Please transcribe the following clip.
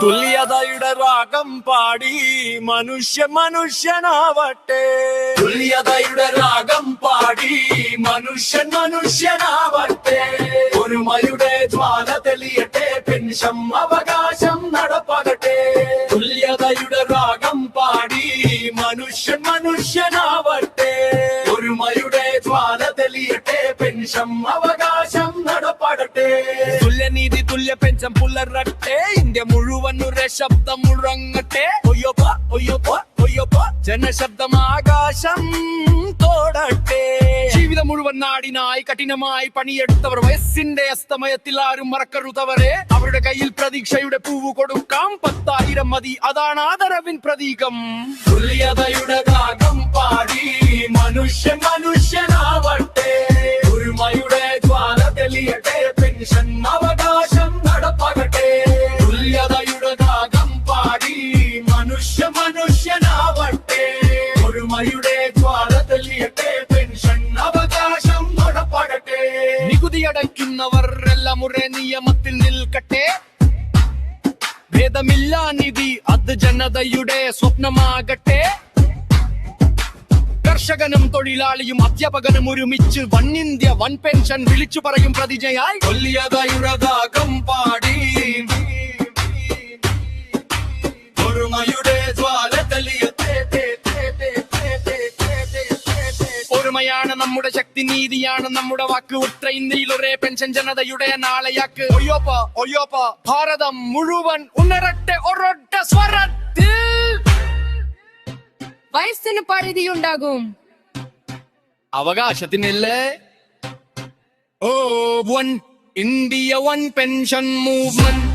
തുല്യതയുടെ രാഗം പാടി മനുഷ്യ മനുഷ്യനാവട്ടെ തുല്യതയുടെ രാഗം പാടി മനുഷ്യൻ മനുഷ്യനാവട്ടെ ഒരുമയുടെ ജ്വാല തെളിയട്ടെ പെൻഷൻ അവകാശം നടപ്പാകട്ടെ തുല്യതയുടെ രാഗം പാടി മനുഷ്യൻ മനുഷ്യനാവട്ടെ ഒരുമയുടെ ജ്വാല തെളിയട്ടെ പെൻഷൻ അവകാശം തുല്യ പെൻഷൻ പുലരട്ടെ. ഇന്ത്യ മുഴുവൻ ഒരു ശബ്ദം മുഴങ്ങട്ടെ ഒയ്യോപ്പ ഒയ്യോപ്പ ഒയ്യോപ്പ. ജനശബ്ദം ആകാശം തോടട്ടെ. ജീവിതം മുഴുവൻ നാടിനായി കഠിനമായി പണിയെടുത്തവർ. വയസ്സിന്റെ അസ്തമയത്തിൽ ആരും മറക്കരുതവരെ. അവരുടെ കയ്യിൽ പ്രതീക്ഷയുടെ പൂവ് കൊടുക്കാം. പത്തായിരം മതി. അതാണ് ആദരവിൻ പ്രതീകം. തുല്യതയുടെ ഭാഗം പാടി മനുഷ്യൻ മനുഷ്യനാവട്ടെ. ഒരുമയുടെ ജ്വാല തെളിയട്ടെ. പെൻഷൻ അവകാശം ഒരുമയുടെ ജ്വാല തെളിയട്ടെ പെൻഷൻ അവകാശം നടപ്പാകട്ടെ. നികുതി അടയ്ക്കുന്നവർ എല്ലാം ഒരേ നിയമത്തിൽ നിൽക്കട്ടെ. ഭേദമില്ല നിധി അത് ജനതയുടെ സ്വപ്നമാകട്ടെ. കർഷകനും തൊഴിലാളിയും അധ്യാപകനും ഒരുമിച്ച് വൺ ഇന്ത്യ വൺ പെൻഷൻ വിളിച്ചു പറയും പ്രതിജയായി. കൊല്ലിയതയുടകാകം പാടി. തേ. നമ്മുടെ ശക്തി നീതിയാണ് നമ്മുടെ വാക്ക്. ഉത്തരേന്ത്യയിൽ ഒരേ പെൻഷൻ ജനതയുടെ നാളെയാക്ക്. ഒയ്യോപ്പ ഒയ്യോപ്പ. ഭാരതം മുഴുവൻ ഉണരട്ടെ ഒരൊറ്റ സ്വരത്തിൽ. വയസ്സിന് പരിധിയുണ്ടാകും. അവകാശത്തിനല്ലേ? ഓ one India one pension movement.